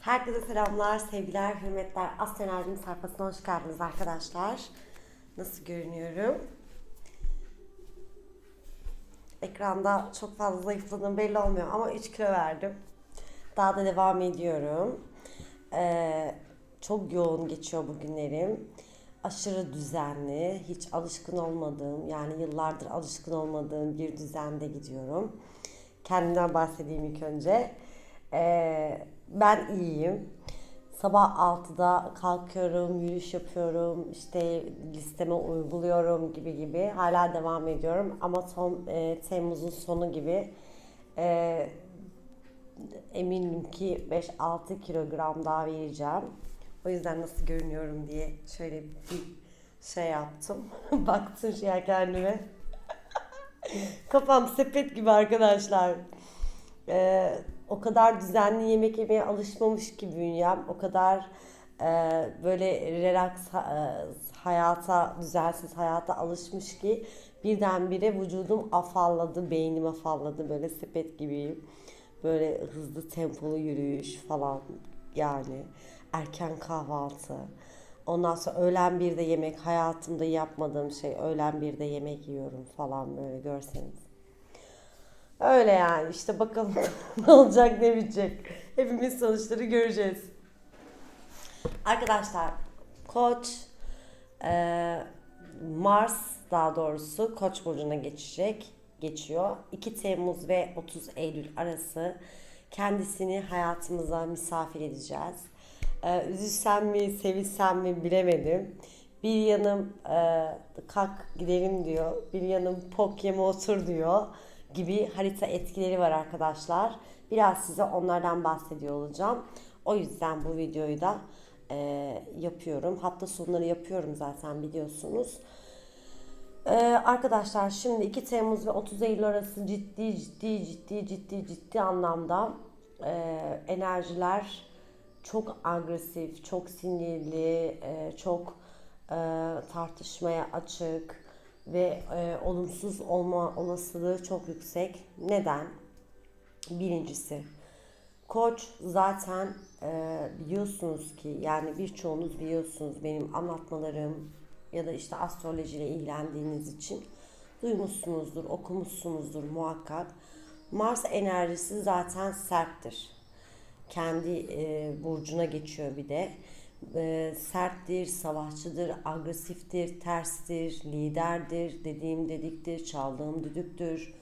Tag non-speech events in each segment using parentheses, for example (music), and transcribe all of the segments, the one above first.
Herkese selamlar, sevgiler, hürmetler. Aslı Enerjim sayfasına hoş geldiniz arkadaşlar. Nasıl görünüyorum? Ekranda çok fazla zayıfladığım belli olmuyor ama 3 kilo verdim. Daha da devam ediyorum. Ee, çok yoğun geçiyor bugünlerim. Aşırı düzenli, hiç alışkın olmadığım, yani yıllardır alışkın olmadığım bir düzende gidiyorum. Kendimden bahsedeyim ilk önce. Ee, ben iyiyim. Sabah 6'da kalkıyorum, yürüyüş yapıyorum, işte listeme uyguluyorum gibi gibi. Hala devam ediyorum ama son e, Temmuz'un sonu gibi e, eminim ki 5-6 kilogram daha vereceğim. O yüzden nasıl görünüyorum diye şöyle bir şey yaptım. (laughs) Baktım ya kendime. (laughs) Kafam sepet gibi arkadaşlar. Ee, o kadar düzenli yemek yemeye alışmamış ki bünyem. O kadar e, böyle relax e, hayata, düzensiz hayata alışmış ki birdenbire vücudum afalladı, beynim afalladı. Böyle sepet gibiyim. Böyle hızlı tempolu yürüyüş falan yani. Erken kahvaltı. Ondan sonra öğlen bir de yemek hayatımda yapmadığım şey öğlen bir de yemek yiyorum falan böyle görseniz. Öyle yani işte bakalım (laughs) ne olacak ne bitecek. Hepimiz sonuçları göreceğiz. Arkadaşlar Koç e, Mars daha doğrusu Koç burcuna geçecek. Geçiyor. 2 Temmuz ve 30 Eylül arası kendisini hayatımıza misafir edeceğiz. E, üzülsem mi, sevilsem mi bilemedim. Bir yanım e, kalk gidelim diyor. Bir yanım pok yeme otur diyor gibi harita etkileri var arkadaşlar. Biraz size onlardan bahsediyor olacağım. O yüzden bu videoyu da e, yapıyorum. Hafta sonları yapıyorum zaten biliyorsunuz. E, arkadaşlar şimdi 2 Temmuz ve 30 Eylül arası ciddi ciddi ciddi ciddi ciddi anlamda e, enerjiler çok agresif, çok sinirli, e, çok e, tartışmaya açık ve e, olumsuz olma olasılığı çok yüksek. Neden? Birincisi, Koç zaten e, biliyorsunuz ki yani birçoğunuz biliyorsunuz benim anlatmalarım ya da işte astrolojiyle ilgilendiğiniz için duymuşsunuzdur, okumuşsunuzdur muhakkak. Mars enerjisi zaten serttir. Kendi e, burcuna geçiyor bir de. E, serttir, savaşçıdır, agresiftir, terstir, liderdir, dediğim dediktir, çaldığım düdüktür.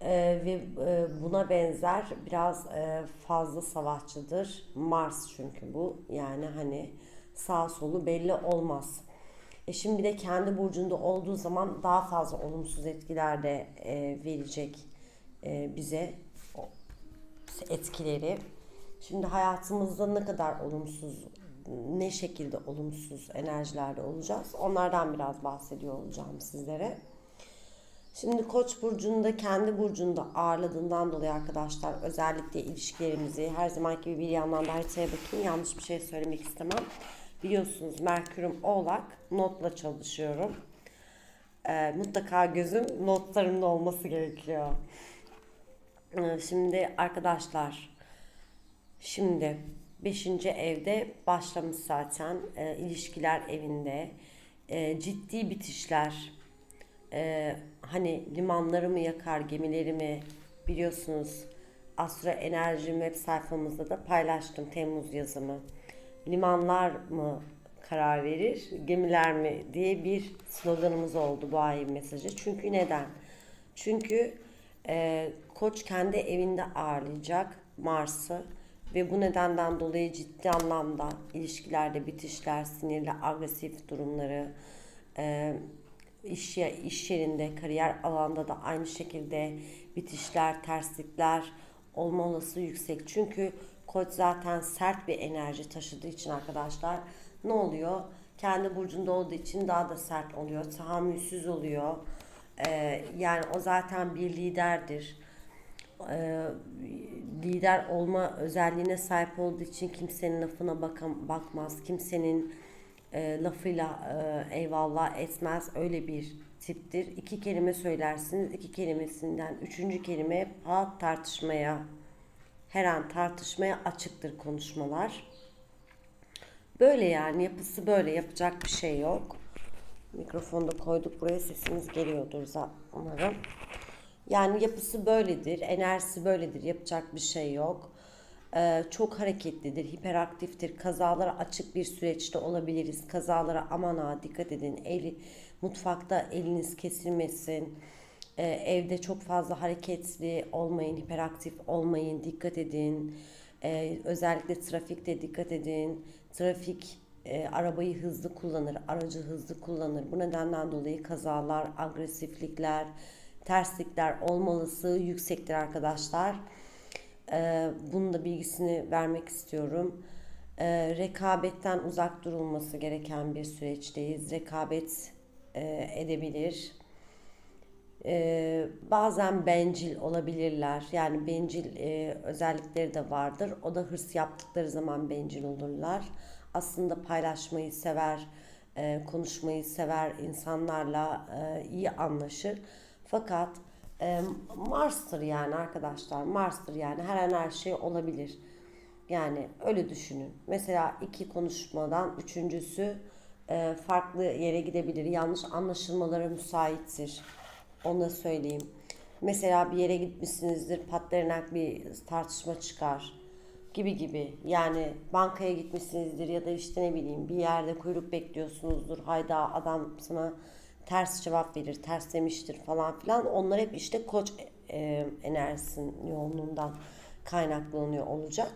Ee, ve e, buna benzer biraz e, fazla savaşçıdır. Mars çünkü bu. Yani hani sağ solu belli olmaz. E şimdi bir de kendi burcunda olduğu zaman daha fazla olumsuz etkiler de e, verecek e, bize etkileri. Şimdi hayatımızda ne kadar olumsuz, ne şekilde olumsuz enerjilerde olacağız? Onlardan biraz bahsediyor olacağım sizlere. Şimdi Koç burcunda kendi burcunda ağırladığından dolayı arkadaşlar özellikle ilişkilerimizi her zaman gibi bir yandan da haritaya bakayım yanlış bir şey söylemek istemem. Biliyorsunuz Merkür'üm Oğlak notla çalışıyorum. Ee, mutlaka gözüm notlarımda olması gerekiyor. Ee, şimdi arkadaşlar şimdi 5. evde başlamış zaten e, ilişkiler evinde e, ciddi bitişler e, hani limanları mı yakar gemileri mi biliyorsunuz Astro Enerji web sayfamızda da paylaştım Temmuz yazımı. Limanlar mı karar verir, gemiler mi diye bir sloganımız oldu bu ayın mesajı. Çünkü neden? Çünkü e, Koç kendi evinde ağırlayacak Mars'ı ve bu nedenden dolayı ciddi anlamda ilişkilerde bitişler, sinirli, agresif durumları, e, iş, iş yerinde, kariyer alanda da aynı şekilde bitişler, terslikler olma olasılığı yüksek. Çünkü Koç zaten sert bir enerji taşıdığı için arkadaşlar ne oluyor? Kendi burcunda olduğu için daha da sert oluyor, tahammülsüz oluyor. Ee, yani o zaten bir liderdir. Ee, lider olma özelliğine sahip olduğu için kimsenin lafına bakam, bakmaz. Kimsenin e, lafıyla e, eyvallah etmez. Öyle bir tiptir. İki kelime söylersiniz. iki kelimesinden üçüncü kelime pat tartışmaya Her an tartışmaya açıktır konuşmalar. Böyle yani yapısı böyle yapacak bir şey yok. Mikrofonu da koyduk buraya sesimiz geliyordur umarım. Yani yapısı böyledir, enerjisi böyledir, yapacak bir şey yok. Ee, çok hareketlidir, hiperaktiftir, kazalara açık bir süreçte olabiliriz. Kazalara aman ha dikkat edin, eli, mutfakta eliniz kesilmesin. Ee, evde çok fazla hareketli olmayın, hiperaktif olmayın, dikkat edin. Ee, özellikle trafikte dikkat edin. Trafik e, arabayı hızlı kullanır, aracı hızlı kullanır. Bu nedenden dolayı kazalar, agresiflikler, terslikler olmalısı yüksektir arkadaşlar. Ee, bunun da bilgisini vermek istiyorum. Ee, rekabetten uzak durulması gereken bir süreçteyiz. Rekabet e, edebilir. Ee, bazen bencil olabilirler. Yani bencil e, özellikleri de vardır. O da hırs yaptıkları zaman bencil olurlar. Aslında paylaşmayı sever, e, konuşmayı sever, insanlarla e, iyi anlaşır. Fakat e, Mars'tır yani arkadaşlar. Mars'tır yani her an her şey olabilir. Yani öyle düşünün. Mesela iki konuşmadan üçüncüsü e, farklı yere gidebilir. Yanlış anlaşılmalara müsaittir. Onu da söyleyeyim. Mesela bir yere gitmişsinizdir, patlayarak bir tartışma çıkar gibi gibi. Yani bankaya gitmişsinizdir ya da işte ne bileyim bir yerde kuyruk bekliyorsunuzdur. Hayda adam sana ters cevap verir, ters demiştir falan filan. Onlar hep işte koç e, enerjisinin yoğunluğundan kaynaklanıyor olacak.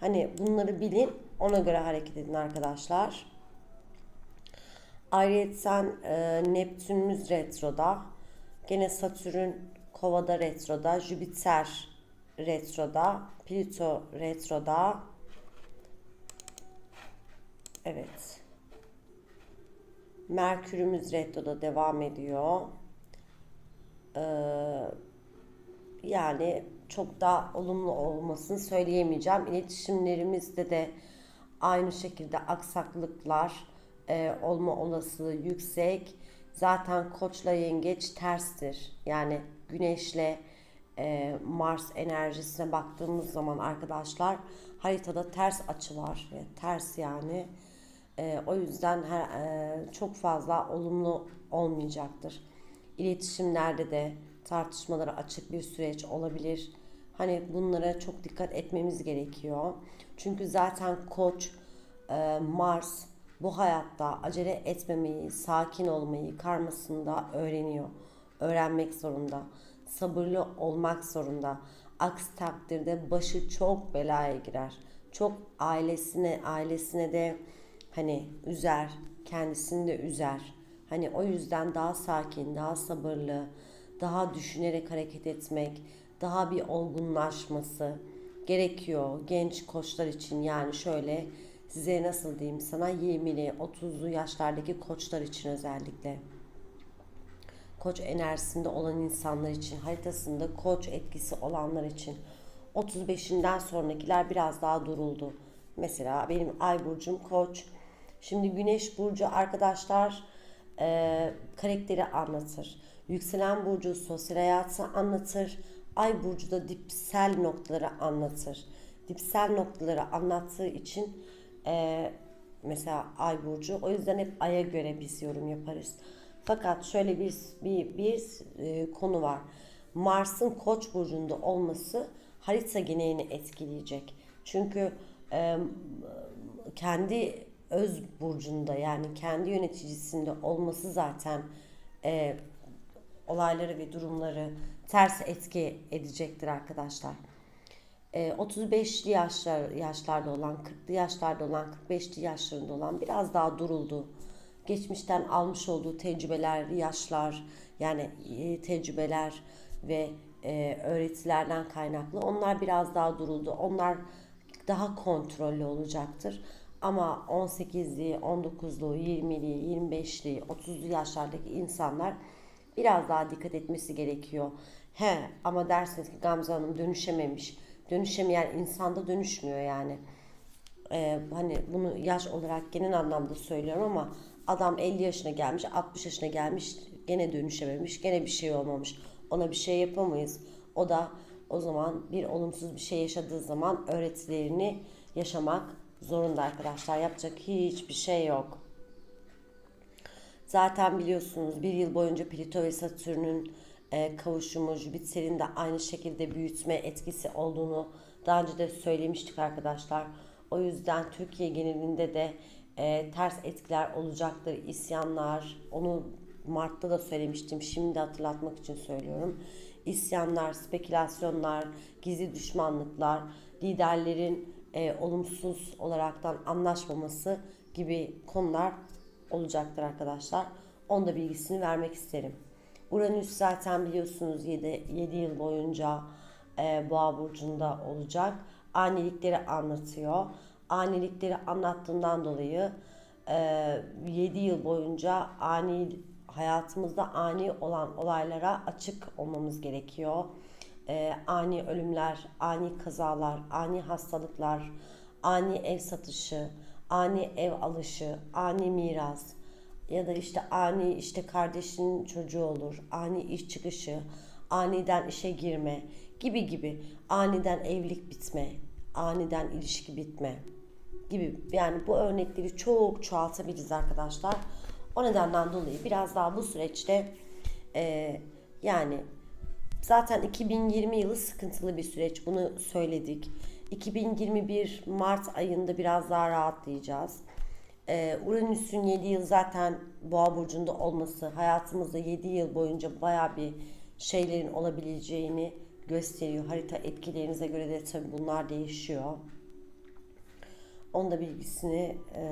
Hani bunları bilin, ona göre hareket edin arkadaşlar. Ayrıca e, Neptünümüz retroda. Gene Satürn Kovada retroda, Jüpiter retroda, Plüto retroda. Evet. Merkürümüz retroda devam ediyor. Ee, yani çok da olumlu olmasını söyleyemeyeceğim. İletişimlerimizde de aynı şekilde aksaklıklar e, olma olasılığı yüksek. Zaten koçla yengeç terstir. Yani güneşle e, Mars enerjisine baktığımız zaman arkadaşlar haritada ters açı var. Yani ters yani. E, o yüzden her, e, çok fazla olumlu olmayacaktır. İletişimlerde de tartışmalara açık bir süreç olabilir. Hani bunlara çok dikkat etmemiz gerekiyor. Çünkü zaten Koç, e, Mars bu hayatta acele etmemeyi, sakin olmayı karmasında öğreniyor. Öğrenmek zorunda. Sabırlı olmak zorunda. Aksi takdirde başı çok belaya girer. Çok ailesine, ailesine de hani üzer, kendisini de üzer. Hani o yüzden daha sakin, daha sabırlı, daha düşünerek hareket etmek, daha bir olgunlaşması gerekiyor genç koçlar için. Yani şöyle size nasıl diyeyim sana 20'li 30'lu yaşlardaki koçlar için özellikle. Koç enerjisinde olan insanlar için, haritasında koç etkisi olanlar için 35'inden sonrakiler biraz daha duruldu. Mesela benim ay burcum koç. Şimdi güneş burcu arkadaşlar e, karakteri anlatır. Yükselen burcu sosyal hayatı anlatır. Ay burcu da dipsel noktaları anlatır. Dipsel noktaları anlattığı için e, mesela Ay burcu o yüzden hep Ay'a göre biz yorum yaparız. Fakat şöyle bir bir, bir e, konu var. Mars'ın Koç burcunda olması harita genelini etkileyecek. Çünkü e, kendi öz burcunda yani kendi yöneticisinde olması zaten e, olayları ve durumları ters etki edecektir arkadaşlar. E, 35'li yaşlar yaşlarda olan, 40'lı yaşlarda olan, 45'li yaşlarında olan biraz daha duruldu. Geçmişten almış olduğu tecrübeler, yaşlar yani e, tecrübeler ve e, öğretilerden kaynaklı onlar biraz daha duruldu. Onlar daha kontrollü olacaktır. Ama 18'li, 19'lu, 20'li, 25'li, 30'lu yaşlardaki insanlar biraz daha dikkat etmesi gerekiyor. He ama dersiniz ki Gamze Hanım dönüşememiş. Dönüşemeyen insanda dönüşmüyor yani. Ee, hani bunu yaş olarak genel anlamda söylüyorum ama adam 50 yaşına gelmiş, 60 yaşına gelmiş, gene dönüşememiş, gene bir şey olmamış. Ona bir şey yapamayız. O da o zaman bir olumsuz bir şey yaşadığı zaman öğretilerini yaşamak zorunda arkadaşlar. Yapacak hiçbir şey yok. Zaten biliyorsunuz bir yıl boyunca Plüto ve Satürn'ün e, kavuşumu, Jüpiter'in de aynı şekilde büyütme etkisi olduğunu daha önce de söylemiştik arkadaşlar. O yüzden Türkiye genelinde de e, ters etkiler olacaktır, isyanlar. Onu Mart'ta da söylemiştim, şimdi de hatırlatmak için söylüyorum. İsyanlar, spekülasyonlar, gizli düşmanlıklar, liderlerin e, olumsuz olaraktan anlaşmaması gibi konular olacaktır arkadaşlar. Onda bilgisini vermek isterim. Uranüs zaten biliyorsunuz 7, 7 yıl boyunca e, Boğa burcunda olacak. Anilikleri anlatıyor. Anilikleri anlattığından dolayı e, 7 yıl boyunca ani hayatımızda ani olan olaylara açık olmamız gerekiyor. E, ani ölümler, ani kazalar, ani hastalıklar, ani ev satışı, ani ev alışı, ani miras ya da işte ani işte kardeşinin çocuğu olur, ani iş çıkışı, aniden işe girme gibi gibi, aniden evlilik bitme, aniden ilişki bitme gibi yani bu örnekleri çok çoğaltabiliriz arkadaşlar. O nedenden dolayı biraz daha bu süreçte e, yani zaten 2020 yılı sıkıntılı bir süreç bunu söyledik. 2021 Mart ayında biraz daha rahatlayacağız. Ee, Uranüs'ün 7 yıl zaten Boğa burcunda olması hayatımızda 7 yıl boyunca baya bir şeylerin olabileceğini gösteriyor. Harita etkilerinize göre de tabii bunlar değişiyor. Onun da bilgisini e,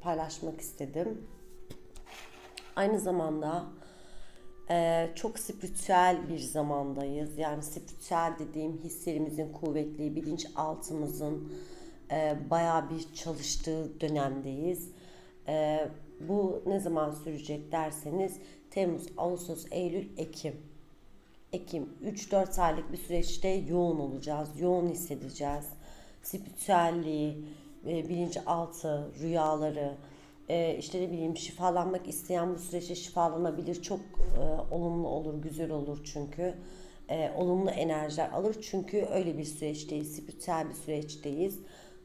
paylaşmak istedim. Aynı zamanda e, çok spiritüel bir zamandayız. Yani spiritüel dediğim hislerimizin kuvvetli, bilinçaltımızın e, bayağı bir çalıştığı dönemdeyiz. E, bu ne zaman sürecek derseniz Temmuz, Ağustos, Eylül, Ekim. Ekim 3-4 aylık bir süreçte yoğun olacağız, yoğun hissedeceğiz. Spiritüelliği, e, bilinçaltı, rüyaları, e, işte ne bileyim şifalanmak isteyen bu süreçte şifalanabilir. Çok e, olumlu olur, güzel olur çünkü. E, olumlu enerjiler alır çünkü öyle bir süreçteyiz, spiritüel bir süreçteyiz.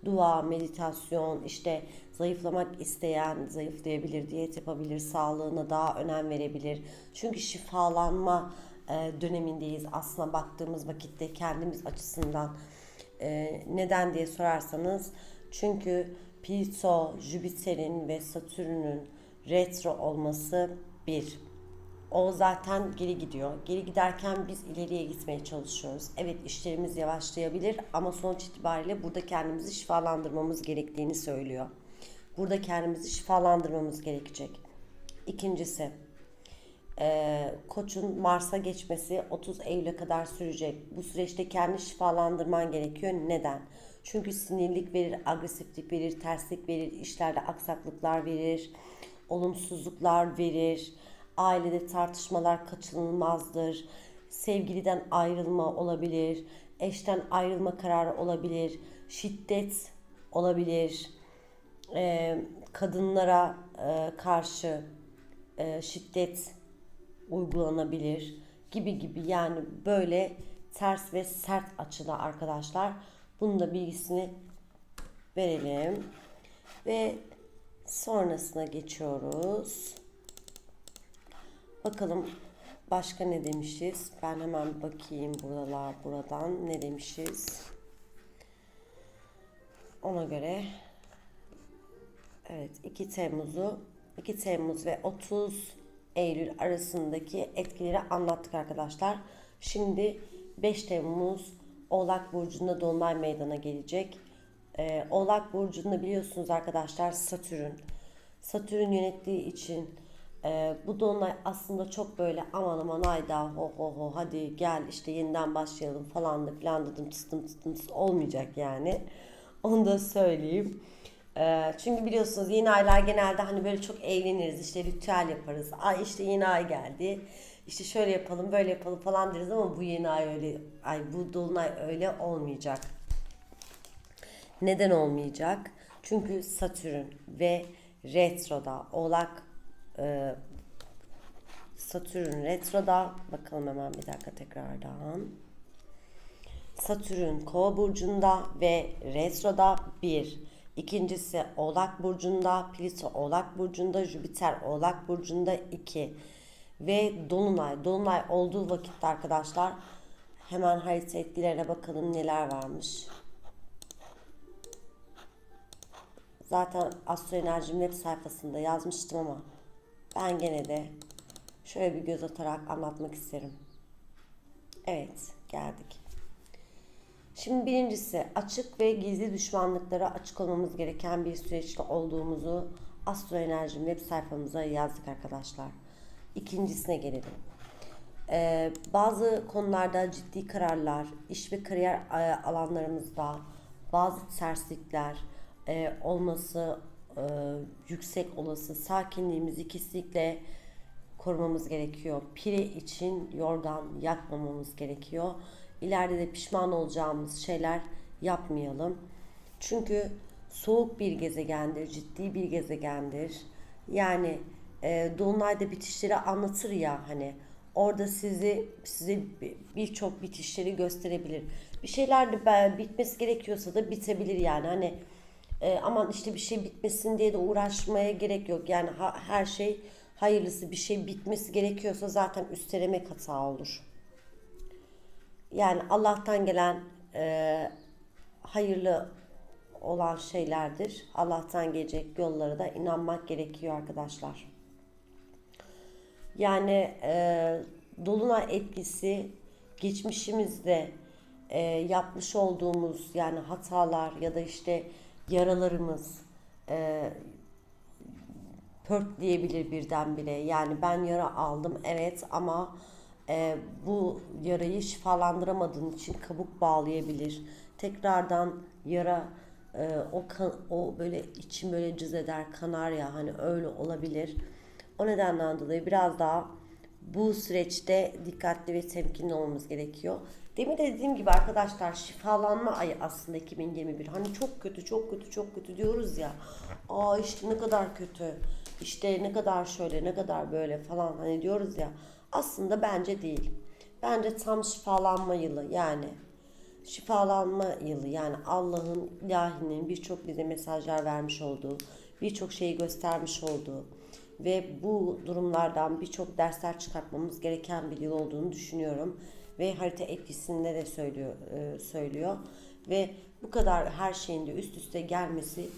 Dua, meditasyon, işte zayıflamak isteyen zayıflayabilir, diyet yapabilir, sağlığına daha önem verebilir. Çünkü şifalanma e, dönemindeyiz aslında baktığımız vakitte kendimiz açısından. E, neden diye sorarsanız çünkü Plüto, Jüpiter'in ve Satürn'ün retro olması bir. O zaten geri gidiyor. Geri giderken biz ileriye gitmeye çalışıyoruz. Evet işlerimiz yavaşlayabilir ama sonuç itibariyle burada kendimizi şifalandırmamız gerektiğini söylüyor. Burada kendimizi şifalandırmamız gerekecek. İkincisi, e, Koç'un Mars'a geçmesi 30 Eylül'e kadar sürecek. Bu süreçte kendi şifalandırman gerekiyor. Neden? Çünkü sinirlik verir, agresiflik verir, terslik verir, işlerde aksaklıklar verir, olumsuzluklar verir. Ailede tartışmalar kaçınılmazdır. Sevgiliden ayrılma olabilir, eşten ayrılma kararı olabilir, şiddet olabilir. Ee, kadınlara e, karşı e, şiddet uygulanabilir gibi gibi yani böyle ters ve sert açıda arkadaşlar. Bunun da bilgisini verelim. Ve sonrasına geçiyoruz. Bakalım başka ne demişiz? Ben hemen bakayım buralar buradan ne demişiz. Ona göre evet 2 Temmuz'u 2 Temmuz ve 30 Eylül arasındaki etkileri anlattık arkadaşlar. Şimdi 5 Temmuz Oğlak Burcu'nda Dolunay meydana gelecek. Ee, Oğlak Burcu'nda biliyorsunuz arkadaşlar Satürn. Satürn yönettiği için e, bu Dolunay aslında çok böyle aman aman ayda ho ho ho hadi gel işte yeniden başlayalım falan da filan dedim tıstım tıstım tıstım olmayacak yani. (laughs) Onu da söyleyeyim. Ee, çünkü biliyorsunuz yeni aylar genelde hani böyle çok eğleniriz işte ritüel yaparız. Ay işte yeni ay geldi. İşte şöyle yapalım böyle yapalım falan deriz ama bu yeni ay öyle ay bu dolunay öyle olmayacak. Neden olmayacak? Çünkü Satürn ve retroda Oğlak e, Satürn retroda bakalım hemen bir dakika tekrardan. Satürn Kova burcunda ve retroda 1. İkincisi Oğlak burcunda, Plüto Oğlak burcunda, Jüpiter Oğlak burcunda 2. Ve Dolunay. Dolunay olduğu vakitte arkadaşlar hemen harita etkilerine bakalım neler varmış. Zaten Astro Enerjim web sayfasında yazmıştım ama ben gene de şöyle bir göz atarak anlatmak isterim. Evet, geldik. Şimdi birincisi açık ve gizli düşmanlıklara açık olmamız gereken bir süreçte olduğumuzu Astro Enerjim web sayfamıza yazdık arkadaşlar. İkincisine gelelim. Ee, bazı konularda ciddi kararlar, iş ve kariyer e, alanlarımızda bazı terslikler e, olması e, yüksek olası sakinliğimizi kesinlikle korumamız gerekiyor. Pire için yorgan yakmamamız gerekiyor. İleride de pişman olacağımız şeyler yapmayalım. Çünkü soğuk bir gezegendir, ciddi bir gezegendir. Yani e, dolunayda bitişleri anlatır ya hani orada sizi size birçok bitişleri gösterebilir. Bir şeyler de bitmesi gerekiyorsa da bitebilir yani hani e, aman işte bir şey bitmesin diye de uğraşmaya gerek yok. Yani ha, her şey hayırlısı bir şey bitmesi gerekiyorsa zaten üstelemek hata olur. Yani Allah'tan gelen e, hayırlı olan şeylerdir. Allah'tan gelecek yollara da inanmak gerekiyor arkadaşlar. Yani e, dolunay etkisi geçmişimizde e, yapmış olduğumuz yani hatalar ya da işte yaralarımız e, pörtleyebilir birdenbire. Yani ben yara aldım evet ama e, bu yarayı şifalandıramadığın için kabuk bağlayabilir. Tekrardan yara e, o kan, o böyle içim böyle cız eder kanar ya hani öyle olabilir. O nedenden dolayı biraz daha bu süreçte dikkatli ve temkinli olmamız gerekiyor. Demin de dediğim gibi arkadaşlar şifalanma ayı aslında 2021. Hani çok kötü, çok kötü, çok kötü diyoruz ya. Aa işte ne kadar kötü. İşte ne kadar şöyle, ne kadar böyle falan hani diyoruz ya. Aslında bence değil. Bence tam şifalanma yılı yani. Şifalanma yılı yani Allah'ın ilahinin birçok bize mesajlar vermiş olduğu, birçok şeyi göstermiş olduğu ve bu durumlardan birçok dersler çıkartmamız gereken bir yıl olduğunu düşünüyorum ve harita etkisinde de söylüyor e, söylüyor ve bu kadar her şeyin de üst üste gelmesi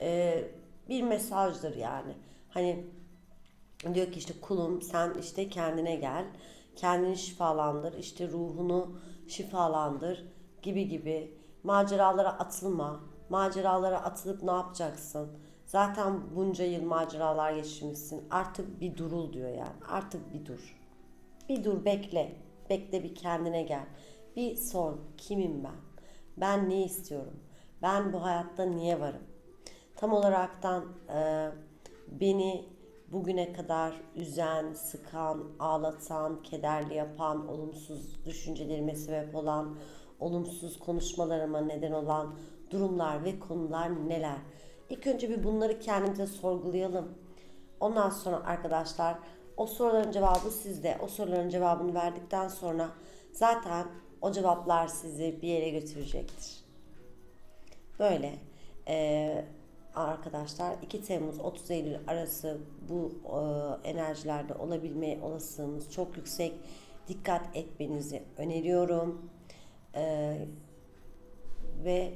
e, bir mesajdır yani. Hani diyor ki işte kulum sen işte kendine gel, kendini şifalandır, işte ruhunu şifalandır gibi gibi maceralara atılma. Maceralara atılıp ne yapacaksın? Zaten bunca yıl maceralar geçirmişsin. Artık bir durul diyor yani. Artık bir dur. Bir dur bekle. Bekle bir kendine gel. Bir sor kimim ben? Ben ne istiyorum? Ben bu hayatta niye varım? Tam olaraktan e, beni bugüne kadar üzen, sıkan, ağlatan, kederli yapan, olumsuz düşüncelerime sebep olan, olumsuz konuşmalarıma neden olan durumlar ve konular neler? İlk önce bir bunları kendimize sorgulayalım. Ondan sonra arkadaşlar o soruların cevabı sizde. O soruların cevabını verdikten sonra zaten o cevaplar sizi bir yere götürecektir. Böyle e, arkadaşlar 2 Temmuz 30 Eylül arası bu e, enerjilerde olabilme olasılığımız çok yüksek. Dikkat etmenizi öneriyorum. E, ve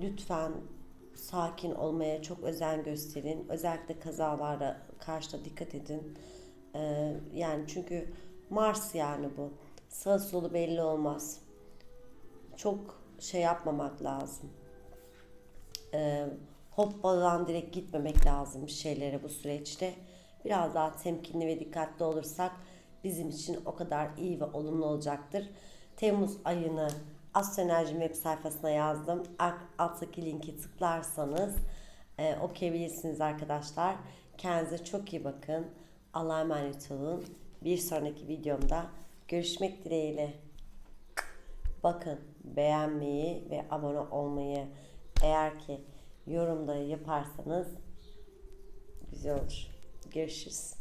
lütfen sakin olmaya çok özen gösterin. Özellikle kazalara karşı da dikkat edin. Ee, yani çünkü Mars yani bu. Sağ solu belli olmaz. Çok şey yapmamak lazım. Ee, hoppadan direkt gitmemek lazım bir şeylere bu süreçte. Biraz daha temkinli ve dikkatli olursak bizim için o kadar iyi ve olumlu olacaktır. Temmuz ayını Astroenerji web sayfasına yazdım. Alttaki linki tıklarsanız e, okuyabilirsiniz arkadaşlar. Kendinize çok iyi bakın. Allah'a emanet olun. Bir sonraki videomda görüşmek dileğiyle. Bakın beğenmeyi ve abone olmayı eğer ki yorumda yaparsanız güzel olur. Görüşürüz.